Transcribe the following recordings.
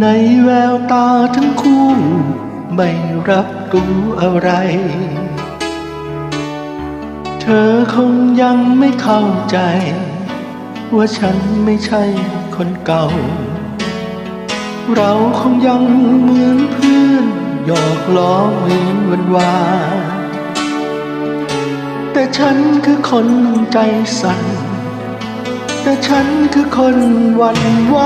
ในแววตาทั้งคู่ ไม่รับรู้อะไร เธอคงยังไม่เข้าใจ ว่าฉันไม่ใช่คนเก่า เราคงยังเหมือนเพื่อนหยอกล้อเหมือนวันวานแต่ฉันคือคนใจสั่นแต่ฉันคือคนวันไหว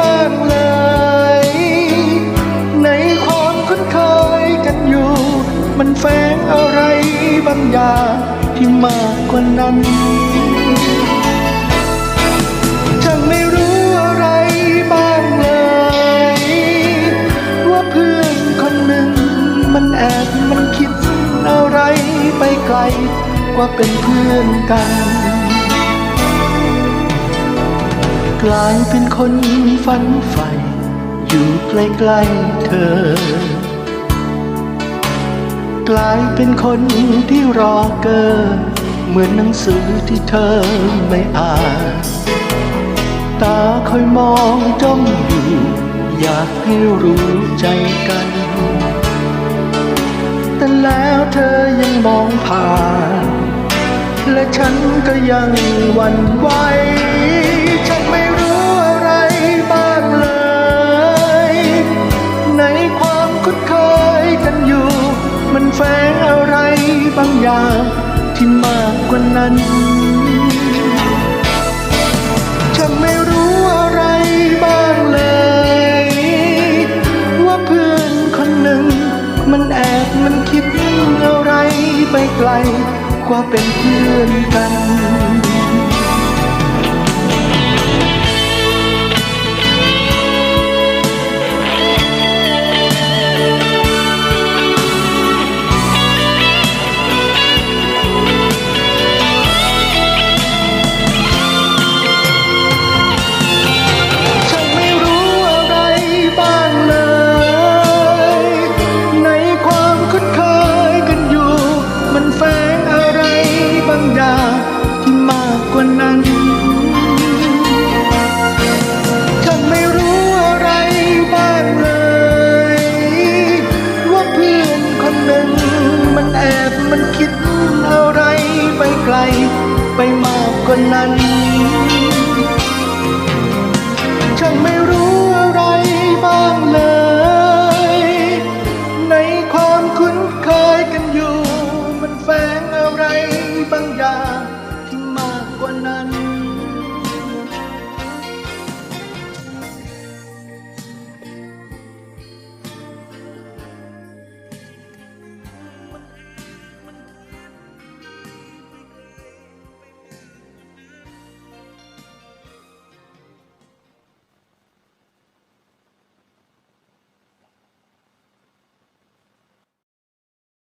บ้างเลยในความคุ้นเคยกันอยู่ มันแฝงอะไรบางอย่างที่มากกว่านั้นฉันไม่รู้อะไรบ้างเลย ว่าเพื่อนคนหนึ่ง มันแอบมันคิดอะไรไปไกลกว่าเป็นเพื่อนกัน กลายเป็นคนฝันใฝ่อยู่ใกล้ๆเธอ กลายเป็นคนที่รอเกอเหมือนหนังสือที่เธอไม่อ่าน ตาคอยมองจ้องอยู่อยากให้รู้ใจกัน แต่แล้วเธอยังมองผ่าน และฉันก็ยังวัน ความคุ้นเคยกันอยู่ มันแฝงอะไรบางอย่างที่มากกว่านั้น ฉันไม่รู้อะไรบ้างเลย ว่าเพื่อนคนหนึ่ง มันแอบมันคิดอะไรไปไกลกว่าเป็นเพื่อนกันฉัน ไปมากกว่านั้น